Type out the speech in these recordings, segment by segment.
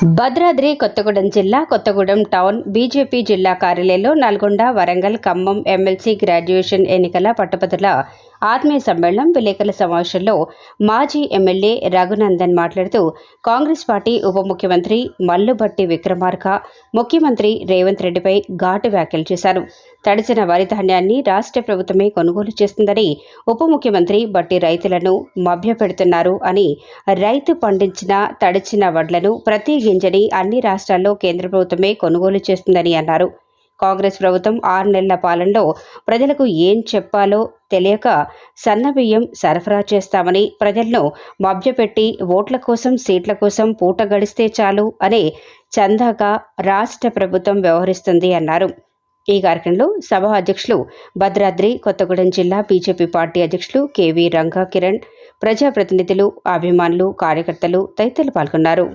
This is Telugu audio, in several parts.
భద్రాద్రి కొత్తగూడెం జిల్లా కొత్తగూడెం టౌన్ బీజేపీ జిల్లా కార్యాలయంలో నల్గొండ వరంగల్ ఖమ్మం ఎమ్మెల్సీ గ్రాడ్యుయేషన్ ఎన్నికల పట్టుభద్రుల ఆత్మీయ సమ్మేళనం విలేకరుల సమావేశంలో మాజీ ఎమ్మెల్యే రఘునందన్ మాట్లాడుతూ కాంగ్రెస్ పార్టీ ఉప ముఖ్యమంత్రి మల్లుబట్టి విక్రమార్క ముఖ్యమంత్రి రేవంత్ రెడ్డిపై ఘాటు వ్యాఖ్యలు చేశారు. తడిసిన వరి ధాన్యాన్ని రాష్ట్ర ప్రభుత్వమే కొనుగోలు చేస్తుందని ఉప ముఖ్యమంత్రి బట్టి రైతులను మభ్యపెడుతున్నారు అని రైతు పండించిన తడిచిన వడ్లను ప్రతి గింజని అన్ని రాష్ట్రాల్లో కేంద్ర ప్రభుత్వమే కొనుగోలు చేస్తుందని అన్నారు. కాంగ్రెస్ ప్రభుత్వం ఆరు నెలల పాలనలో ప్రజలకు ఏం చెప్పాలో తెలియక సన్నబియ్యం సరఫరా చేస్తామని ప్రజలను మభ్యపెట్టి ఓట్ల కోసం సీట్ల కోసం పూట గడిస్తే చాలు అనే చందాగా రాష్ట్ర ప్రభుత్వం వ్యవహరిస్తుంది అన్నారు. ఈ కార్యక్రమంలో సభ అధ్యక్షులు భద్రాద్రి కొత్తగూడెం జిల్లా బీజేపీ పార్టీ అధ్యక్షులు కేవీ రంగా కిరణ్ ప్రజాప్రతినిధులు అభిమానులు కార్యకర్తలు తదితరులు పాల్గొన్నారు.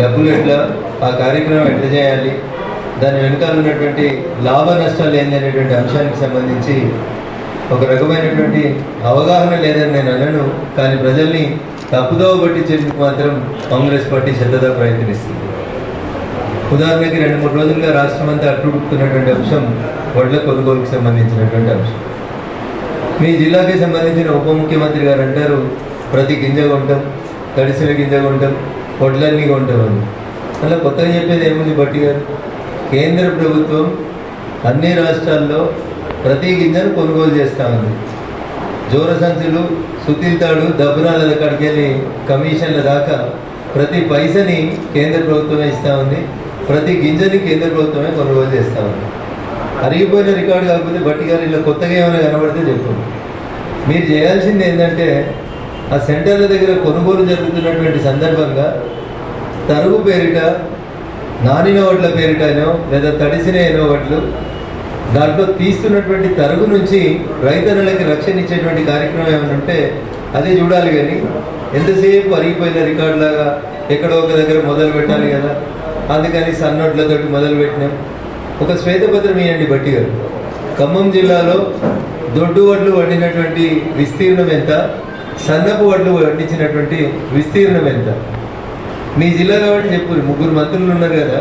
డబ్బులు ఎట్లా ఆ కార్యక్రమం ఎట్లా చేయాలి దాని వెనుకాల ఉన్నటువంటి లాభ నష్టాలు ఏంది అనేటువంటి అంశానికి సంబంధించి ఒక రకమైనటువంటి అవగాహన లేదని నేను అనను కానీ ప్రజల్ని తప్పుదోవ పట్టించేందుకు మాత్రం కాంగ్రెస్ పార్టీ శ్రద్ధగా ప్రయత్నిస్తుంది. ఉదాహరణకి రెండు మూడు రోజులుగా రాష్ట్రం అంతా అట్టుడుకుతున్నటువంటి అంశం వడ్ల కొనుగోలుకు సంబంధించినటువంటి అంశం. మీ జిల్లాకి సంబంధించిన ఉప ముఖ్యమంత్రి గారు అంటారు ప్రతి గింజ కొంటాం తడిసిన గింజ కొంటాం వడ్లన్నీ కొంటామని అలా కొత్తగా చెప్పేది ఏముంది బట్టి గారు? కేంద్ర ప్రభుత్వం అన్ని రాష్ట్రాల్లో ప్రతి గింజను కొనుగోలు చేస్తూ ఉంది. జోర సంచులు సుతిల్తాడు దబ్బురాల దగ్గరికి వెళ్ళి కమిషన్ల దాకా ప్రతి పైసని కేంద్ర ప్రభుత్వమే ఇస్తూ ఉంది. ప్రతి గింజని కేంద్ర ప్రభుత్వమే కొనుగోలు చేస్తూ ఉంది. అరిగిపోయిన రికార్డు కాకపోతే బట్టి గారు ఇలా కొత్తగా ఏమైనా కనబడితే చెప్పండి మీరు చేయాల్సింది ఏంటంటే ఆ సెంటర్ల దగ్గర కొనుగోలు జరుగుతున్నటువంటి సందర్భంగా తరుగు పేరిట నానిన వడ్ల పేరిటనో లేదా తడిసిన ఎనో వడ్లు దాంట్లో తీస్తున్నటువంటి తరుగు నుంచి రైతన్నలకి రక్షణ ఇచ్చేటువంటి కార్యక్రమం ఏమైనా ఉంటే అదే చూడాలి కానీ ఎంతసేపు అరిగిపోయిన రికార్డు లాగా ఎక్కడో ఒక దగ్గర మొదలు పెట్టాలి కదా. అందుకని సన్నొడ్లతోటి మొదలు పెట్టినాం. ఒక శ్వేతపత్రం ఇవ్వండి బట్టి గారు. ఖమ్మం జిల్లాలో దొడ్డు వడ్లు వండినటువంటి విస్తీర్ణం ఎంత? సన్నపు వడ్లు వండించినటువంటి విస్తీర్ణం ఎంత? మీ జిల్లాలో వాళ్ళు చెప్పు ముగ్గురు మంత్రులు ఉన్నారు కదా.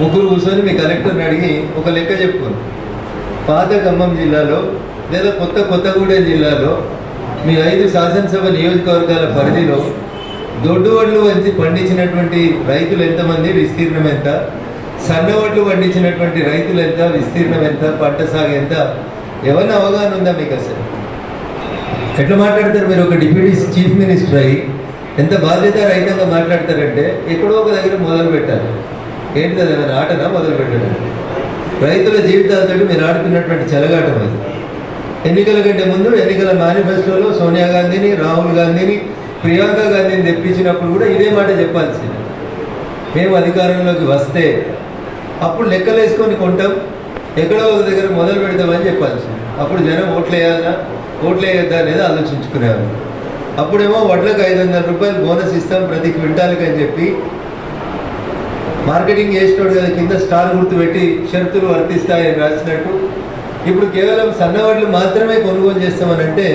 ముగ్గురు కూర్చొని మీ కలెక్టర్ని అడిగి ఒక లెక్క చెప్పు పాత ఖమ్మం జిల్లాలో లేదా కొత్త కొత్తగూడెం జిల్లాలో మీ ఐదు శాసనసభ నియోజకవర్గాల పరిధిలో దొడ్డు వడ్లు వంచి పండించినటువంటి రైతులు ఎంతమంది విస్తీర్ణం ఎంత? సన్న వడ్లు పండించినటువంటి రైతులు ఎంత విస్తీర్ణం ఎంత పంట సాగు ఎంత? ఎవరిని అవగాహన ఉందా మీకు అసలు? ఎట్లా మాట్లాడతారు మీరు? ఒక డిప్యూటీ చీఫ్ మినిస్టర్ అయ్యి ఎంత బాధ్యత రహితంగా మాట్లాడతారంటే ఎక్కడో ఒక దగ్గర మొదలు పెట్టాలి. ఏంటి అది ఏమైనా ఆటనా మొదలు పెట్టడం? రైతుల జీవితాలతో మీరు ఆడుతున్నటువంటి చెలగాటం అది. ఎన్నికల కంటే ముందు ఎన్నికల మేనిఫెస్టోలో సోనియా గాంధీని రాహుల్ గాంధీని ప్రియాంక గాంధీని తెప్పించినప్పుడు కూడా ఇదే మాట చెప్పాల్సింది. మేము అధికారంలోకి వస్తే అప్పుడు లెక్కలు వేసుకొని కొంటాం ఎక్కడో ఒక దగ్గర మొదలు పెడతామని చెప్పాల్సింది. అప్పుడు జనం ఓట్లు వేయాలన్నా ఓట్లు వేయద్దా అనేది ఆలోచించుకునేవాళ్ళు. అప్పుడేమో వడ్లకు ఐదు వందల రూపాయలు బోనస్ ఇస్తాం ప్రతి క్వింటాల్కి అని చెప్పి మార్కెటింగ్ చేసినోడు కదా కింద స్టార్ గుర్తు పెట్టి షరతులు వర్తిస్తాయని రాసినట్టు. ఇప్పుడు కేవలం సన్నవడ్లు మాత్రమే కొనుగోలు చేస్తామనంటే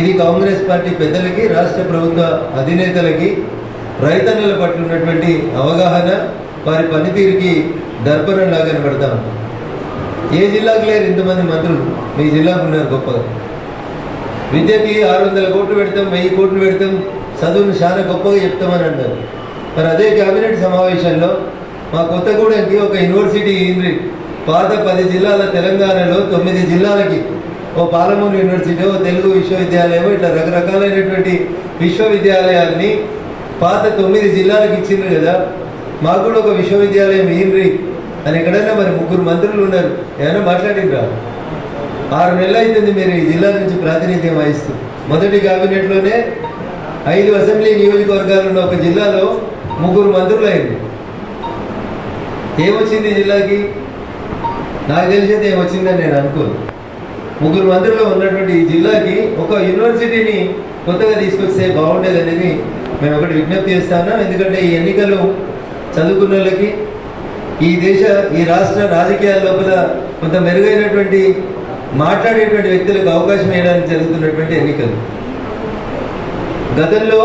ఇది కాంగ్రెస్ పార్టీ పెద్దలకి రాష్ట్ర ప్రభుత్వ అధినేతలకి రైతన్నుల పట్ల ఉన్నటువంటి అవగాహన వారి పనితీరుకి దర్పణంలా కనబడతా. ఉంది ఏ జిల్లాకు లేరు ఇంతమంది మంత్రులు. మీ జిల్లాకు ఉన్నారు గొప్పగా. విద్యకి ఆరు వందల కోట్లు పెడతాం వెయ్యి కోట్లు పెడతాం చదువును చాలా గొప్పగా చెప్తామని అన్నారు. మరి అదే కేబినెట్ సమావేశంలో మా కొత్తగూడెంకి ఒక యూనివర్సిటీ ఇంద్రి పాత పది జిల్లాల తెలంగాణలో తొమ్మిది జిల్లాలకి ఓ పాలమూరు యూనివర్సిటీ ఓ తెలుగు విశ్వవిద్యాలయం ఇట్లా రకరకాలైనటువంటి విశ్వవిద్యాలయాల్ని పాత తొమ్మిది జిల్లాలకు ఇచ్చిండ్రు కదా. మాకు కూడా ఒక విశ్వవిద్యాలయం ఏంద్రి అని ఎక్కడైనా మరి ముగ్గురు మంత్రులు ఉన్నారు. ఏమైనా మాట్లాడిండ్రా? ఆరు నెలలు అవుతుంది మీరు ఈ జిల్లా నుంచి ప్రాతినిధ్యం వహిస్తూ మొదటి క్యాబినెట్లోనే ఐదు అసెంబ్లీ నియోజకవర్గాలు ఉన్న ఒక జిల్లాలో ముగ్గురు మంత్రులు అయింది ఏమొచ్చింది జిల్లాకి? నాకు తెలిసేది ఏమొచ్చిందని నేను అనుకోను. ముగ్గురు మంత్రులు ఉన్నటువంటి ఈ జిల్లాకి ఒక యూనివర్సిటీని కొత్తగా తీసుకొస్తే బాగుండేది అనేది మేము ఒకటి విజ్ఞప్తి చేస్తాను. ఎందుకంటే ఈ ఎన్నికలు చదువుకున్న వాళ్ళకి ఈ దేశ ఈ రాష్ట్ర రాజకీయాల లోపల కొంత మెరుగైనటువంటి మాట్లాడేటువంటి వ్యక్తులకు అవకాశం ఇవ్వడానికి జరుగుతున్నటువంటి ఎన్నికలు. గతంలో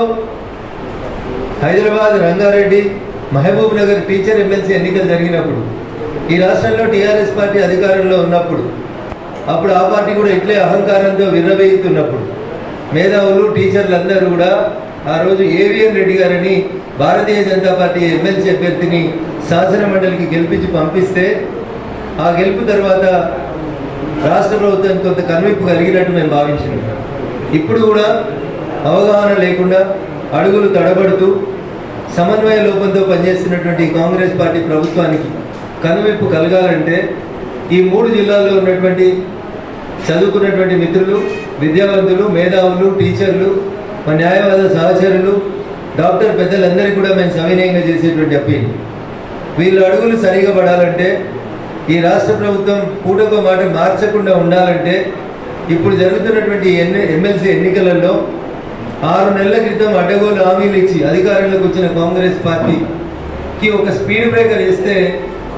హైదరాబాద్ రంగారెడ్డి మహబూబ్ నగర్ టీచర్ ఎమ్మెల్సీ ఎన్నికలు జరిగినప్పుడు ఈ రాష్ట్రంలో టీఆర్ఎస్ పార్టీ అధికారంలో ఉన్నప్పుడు అప్పుడు ఆ పార్టీ కూడా ఇట్లే అహంకారంతో విర్రవేగుతున్నప్పుడు మేధావులు టీచర్లు అందరూ కూడా ఆ రోజు ఏవిఎన్ రెడ్డి గారిని భారతీయ జనతా పార్టీ ఎమ్మెల్సీ అభ్యర్థిని శాసన మండలికి గెలిపించి పంపిస్తే ఆ గెలుపు తర్వాత రాష్ట్ర ప్రభుత్వానికి కొంత కనువిప్పు కలిగినట్టు మేము భావించినాం. ఇప్పుడు కూడా అవగాహన లేకుండా అడుగులు తడబడుతూ సమన్వయ లోపంతో పనిచేస్తున్నటువంటి కాంగ్రెస్ పార్టీ ప్రభుత్వానికి కనువిప్పు కలగాలంటే ఈ మూడు జిల్లాల్లో ఉన్నటువంటి చదువుకున్నటువంటి మిత్రులు విద్యావంతులు మేధావులు టీచర్లు మా న్యాయవాద సహచరులు డాక్టర్ పెద్దలందరికీ కూడా మేము సవినయంగా చేసేటువంటి అప్పీల్. వీళ్ళు అడుగులు సరిగా పడాలంటే ఈ రాష్ట్ర ప్రభుత్వం పూటకో మాట మార్చకుండా ఉండాలంటే ఇప్పుడు జరుగుతున్నటువంటి ఎన్ని ఎమ్మెల్సీ ఎన్నికలలో ఆరు నెలల క్రితం అడ్డగోలు హామీలు ఇచ్చి అధికారంలోకి వచ్చిన కాంగ్రెస్ పార్టీకి ఒక స్పీడ్ బ్రేకర్ ఇస్తే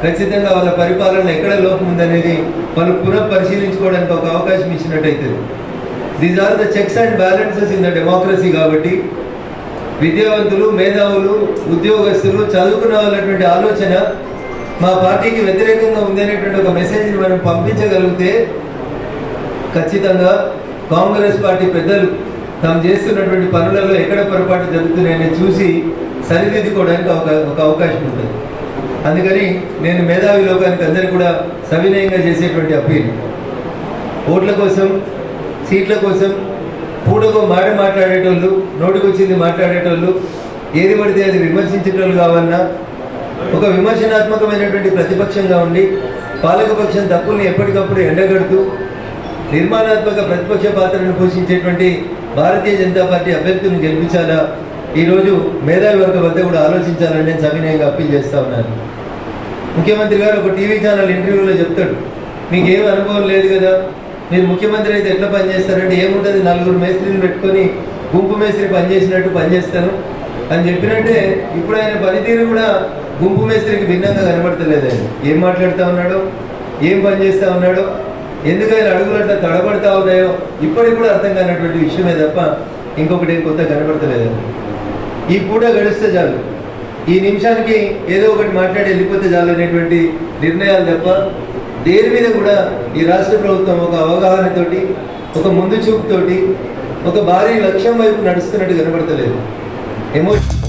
ఖచ్చితంగా వాళ్ళ పరిపాలన ఎక్కడ లోపం ఉందనేది వాళ్ళు పునః పరిశీలించుకోవడానికి ఒక అవకాశం ఇచ్చినట్టయితే. These are the checks and balances in the democracy కాబట్టి విద్యావంతులు మేధావులు ఉద్యోగస్తులు చదువుకున్న వాళ్ళటువంటి ఆలోచన మా పార్టీకి వ్యతిరేకంగా ఉందనేటువంటి ఒక మెసేజ్ని మనం పంపించగలిగితే ఖచ్చితంగా కాంగ్రెస్ పార్టీ పెద్దలు తాము చేస్తున్నటువంటి పనులలో ఎక్కడ పొరపాటు జరుగుతున్నాయని చూసి సరిదిద్దుకోవడానికి ఒక ఒక అవకాశం ఉంటుంది. అందుకని నేను మేధావి లోకానికి అందరికీ కూడా సవినయంగా చేసేటువంటి అప్పీల్. ఓట్ల కోసం సీట్ల కోసం పూటకో మాట మాట్లాడేటోళ్ళు నోటికొచ్చింది మాట్లాడేటోళ్ళు ఏది పడితే అది విమర్శించేటోళ్ళు కావన్నా ఒక విమర్శనాత్మకమైనటువంటి ప్రతిపక్షంగా ఉండి పాలకపక్షం తప్పుల్ని ఎప్పటికప్పుడు ఎండగడుతూ నిర్మాణాత్మక ప్రతిపక్ష పాత్రను పోషించేటువంటి భారతీయ జనతా పార్టీ అభ్యర్థులను గెలిపించాలా? ఈరోజు మేధావి వర్గం వద్ద కూడా ఆలోచించాలని నేను సవినయంగా అప్పీల్ చేస్తా ఉన్నాను. ముఖ్యమంత్రి గారు ఒక టీవీ ఛానల్ ఇంటర్వ్యూలో చెప్తాడు. మీకు ఏం అనుభవం లేదు కదా? మీరు ముఖ్యమంత్రి అయితే ఎట్లా పనిచేస్తారంటే ఏముంటుంది నలుగురు మేస్త్రిని పెట్టుకొని గుంపు మేస్త్రి పనిచేసినట్టు పనిచేస్తాను అని చెప్పినట్టే ఇప్పుడు ఆయన పనితీరు కూడా గుంపు మేస్త్రికి భిన్నంగా కనబడతలేదు. ఆయన ఏం మాట్లాడుతూ ఉన్నాడో? ఏం పని చేస్తూ ఉన్నాడో? ఎందుకు ఆయన అడుగులు అట్లా తడబడతా ఉన్నాయో? ఇప్పటికి కూడా అర్థం కానటువంటి విషయమే తప్ప ఇంకొకటి ఏం కొత్త కనబడతలేదు. ఈ పూట గడిస్తే చాలు. ఈ నిమిషానికి ఏదో ఒకటి మాట్లాడి వెళ్ళిపోతే చాలు అనేటువంటి నిర్ణయాలు తప్ప దేని మీద కూడా ఈ రాష్ట్ర ప్రభుత్వం ఒక అవగాహనతోటి ఒక ముందు చూపుతోటి ఒక భారీ లక్ష్యం వైపు నడుస్తున్నట్టు కనబడతలేదు. ఎమోషన్